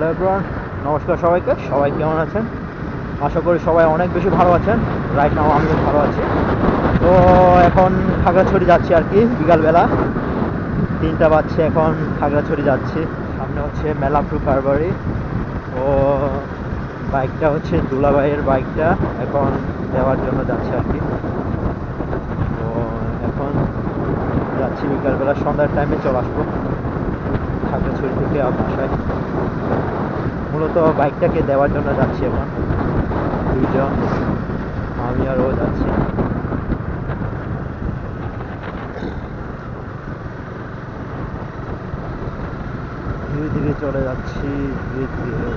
Hello everyone নমস্কার সবাইকে। সবাই কেমন আছেন? আশা করি সবাই অনেক বেশি ভালো আছেন। রাইট নাও আমিও ভালো আছি। তো এখন খাগড়াছড়ি যাচ্ছি আর কি, বিকালবেলা। তিনটা বাজছে এখন, খাগড়াছড়ি যাচ্ছি। সামনে হচ্ছে মেলাপুর কারবারি ও বাইকটা হচ্ছে দুলাভাইয়ের বাইকটা এখন দেওয়ার জন্য যাচ্ছে আর কি। তো এখন যাচ্ছি বিকালবেলা, সন্ধ্যার টাইমে চলে আসব। খাগড়াছড়ি থেকে বাসায়। মূলত বাইকটাকে দেওয়ার জন্য যাচ্ছি এখন দুইজন, আমি আর ও যাচ্ছি। ধীরে ধীরে চলে যাচ্ছি, ধীরে ধীরে।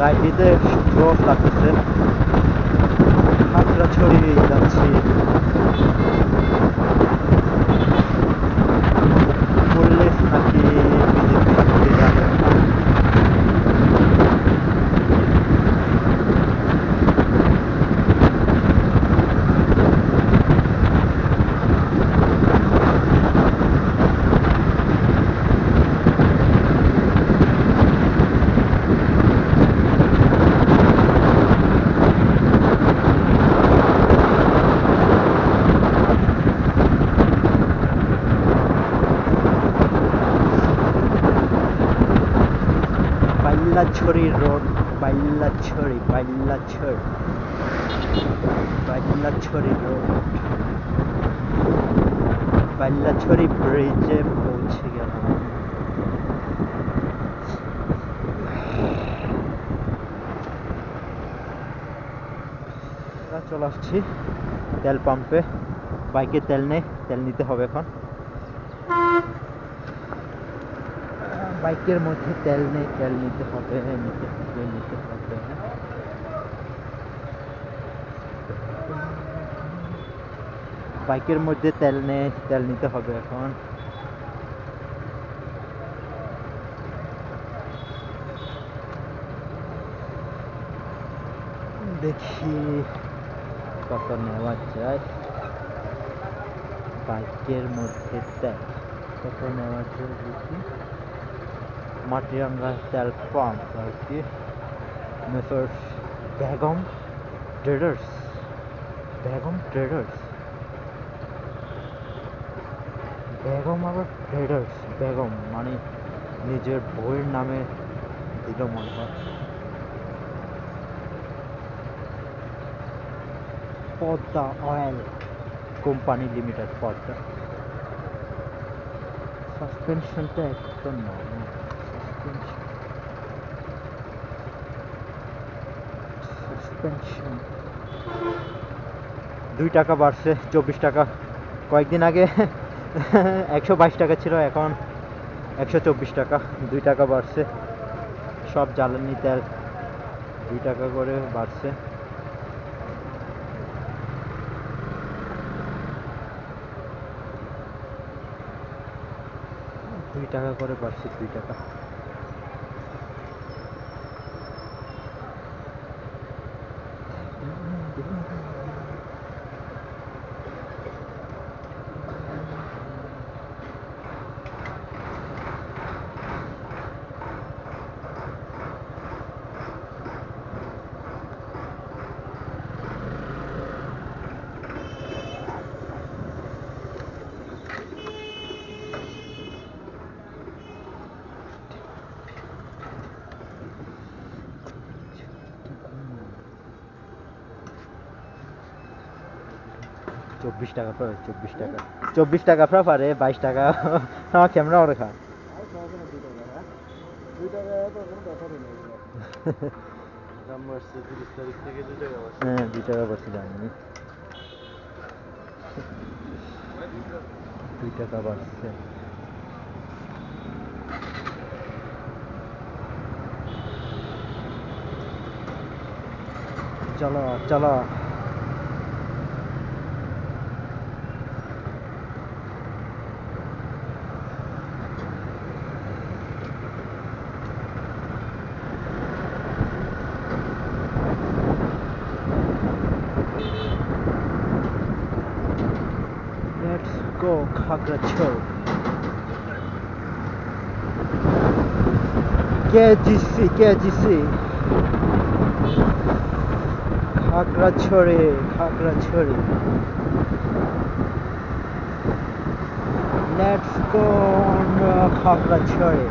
রাইড দিতে লাগতেছে। লাগতেছে ছড়িয়ে যাচ্ছি পুলিশ নাকি বিজেপি কে জানে বাইল্লাছড়ি রোড বাইল্লাছড়ি বাইল্লাছড়ি বাইল্লাছড়ি রোড। বাইল্লাছড়ি ব্রিজে পৌঁছে গেলাম। চলে আসছি তেল পাম্পে বাইকে তেল নেই, তেল নিতে হবে এখন। বাইকের মধ্যে তেল নেই, তেল নিতে হবে নিতে হবে নিতে হবে বাইকের মধ্যে তেল নেই, তেল নিতে হবে এখন। দেখি কত নেওয়া যায়। বাইকের মধ্যে তেল, কত নেওয়া যায় দেখি। মাটিরাঙ্গা তেল পাম্প আর কি messrs Begum traders Begum traders Begum আবার ট্রেডার্স বেগম মানে নিজের বইয়ের নামে দিল মনে হয় Padma oil company limited Padma সাসপেনশনটা একদম নর্মাল সাসপেনশন সাসপেনশন দুই টাকা বাড়ছে, চব্বিশ টাকা। কয়েকদিন আগে একশো বাইশ টাকা ছিল, এখন একশো চব্বিশ টাকা। দুই টাকা বাড়ছে। সব জ্বালানি তেল দুই টাকা করে বাড়ছে। দুই টাকা করে বাড়ছে, দুই টাকা। চব্বিশ টাকা চব্বিশ টাকা। চব্বিশ টাকা প্রায় পারে, বাইশ টাকা। আমার ক্যামেরা ওরে খা। হ্যাঁ দুই টাকা বাড়ছে দুই টাকা বাড়ছে। চলো চলো। Go Khagrachari KGC KGC Khagrachari Khagrachari let's go Khagrachari